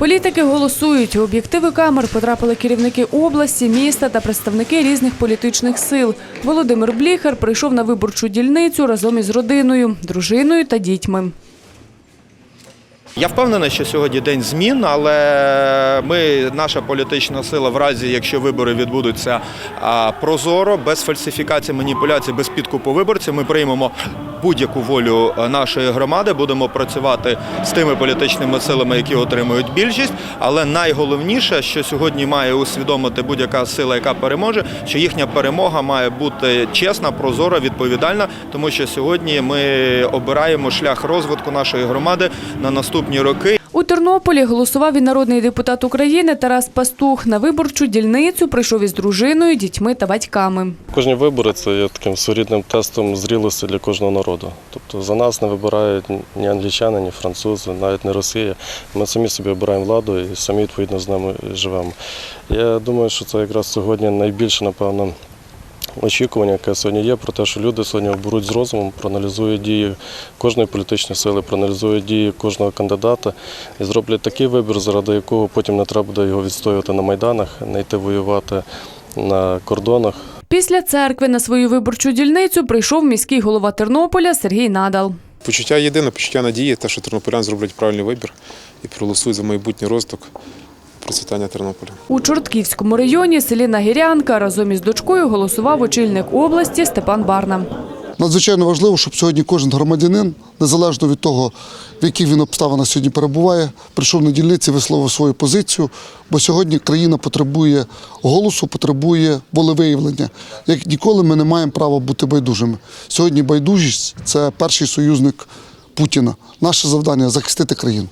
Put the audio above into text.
Політики голосують. У об'єктиви камер потрапили керівники області, міста та представники різних політичних сил. Володимир Бліхар прийшов на виборчу дільницю разом із родиною, дружиною та дітьми. Я впевнений, що сьогодні день змін, але ми, наша політична сила, в разі, якщо вибори відбудуться прозоро, без фальсифікацій, маніпуляцій, без підкупу виборців, ми приймемо будь-яку волю нашої громади, будемо працювати з тими політичними силами, які отримують більшість. Але найголовніше, що сьогодні має усвідомити будь-яка сила, яка переможе, що їхня перемога має бути чесна, прозора, відповідальна, тому що сьогодні ми обираємо шлях розвитку нашої громади на наступні роки. У Тернополі голосував і народний депутат України Тарас Пастух. На виборчу дільницю прийшов із дружиною, дітьми та батьками. Кожні вибори це є таким своєрідним тестом зрілості для кожного народу. Тобто за нас не вибирають ні англічани, ні французи, навіть не Росія. Ми самі собі обираємо владу і самі відповідно з ними живемо. Я думаю, що це якраз сьогодні найбільше, напевно, очікування, яке сьогодні є, про те, що люди сьогодні оберуть з розумом, проаналізують дії кожної політичної сили, проаналізують дії кожного кандидата і зроблять такий вибір, заради якого потім не треба буде його відстоювати на майданах, не йти воювати на кордонах. Після церкви на свою виборчу дільницю прийшов міський голова Тернополя Сергій Надал. Почуття єдине, почуття надії, те, що тернополян зроблять правильний вибір і проголосують за майбутній розвиток процвітання Тернополя. У Чортківському районі селі Нагірянка разом із дочкою голосував очільник області Степан Барна. Надзвичайно важливо, щоб сьогодні кожен громадянин, незалежно від того, в яких він обставинах сьогодні перебуває, прийшов на дільниці, висловив свою позицію. Бо сьогодні країна потребує голосу, потребує волевиявлення. Як ніколи ми не маємо права бути байдужими. Сьогодні байдужість це перший союзник Путіна. Наше завдання захистити країну.